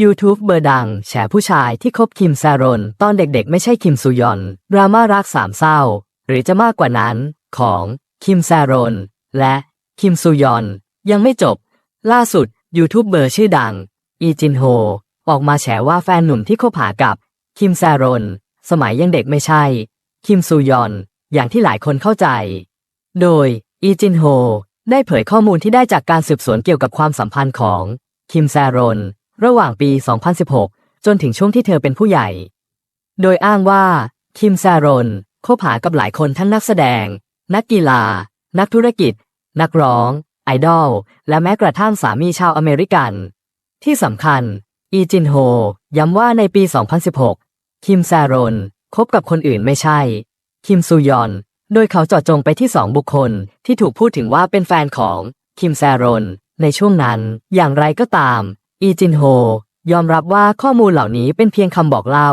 YouTube เบอร์ดัง แฉผู้ชายที่คบคิมซารอนตอนเด็กๆ ไม่ใช่คิมซูยอน ดราม่ารักสามเศร้า หรือจะมากกว่านั้น ของคิมซารอนและคิมซูยอน ยังไม่จบ ล่าสุดยูทูบเบอร์ชื่อดัง อีจินโฮ ออกมาแฉว่าแฟนหนุ่มที่คบหากับ คิมซารอนสมัยยังเด็กไม่ใช่ คิมซูยอน อย่างที่หลายคนเข้าใจ โดยอีจินโฮได้เผยข้อมูลที่ได้จากการสืบสวนเกี่ยวกับความสัมพันธ์ของคิมซารอน ระหว่างปี 2016 จนถึงช่วงที่เธอเป็นผู้ใหญ่ โดยอ้างว่า คิมซารอนคบหากับหลายคนทั้งนักแสดง นักกีฬา นักธุรกิจ นักร้อง ไอดอล และแม้กระทั่งสามีชาวอเมริกัน ที่สำคัญ อีจินโฮ ย้ำว่าในปี 2016 คิมซารอนคบกับคนอื่นไม่ใช่ คิมซูยอน โดยเขาเจาะจงไปที่สองบุคคลที่ถูกพูดถึงว่าเป็นแฟนของ คิมซารอนในช่วงนั้น อย่างไรก็ตาม อีจินโฮ ยอมรับว่าข้อมูลเหล่านี้เป็นเพียงคำบอกเล่า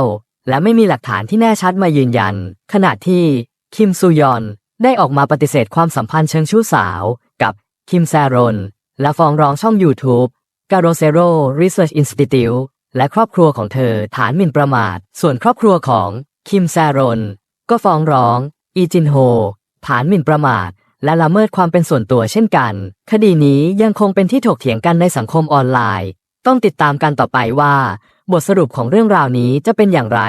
และไม่มีหลักฐานที่แน่ชัดมายืนยัน ขณะที่คิมซูยอนได้ออกมาปฏิเสธความสัมพันธ์เชิงชู้สาว กับคิมแซรอนและฟ้องร้องช่อง YouTube g a r o s e r o Research Institute และครอบครัวของเธอฐานหมิ่นประมาท ส่วนครอบครัวของคิมแซรอนก็ฟ้องร้อง อีจินโฮ ฐานหมิ่นประมาท และละเมิดความเป็นส่วนตัวเช่นกัน คดีนี้ยังคงเป็นที่ถกเถียงกันในสังคมออนไลน์ ต้องติดตามกันต่อไปว่า บทสรุปของเรื่องราวนี้จะเป็นอย่างไร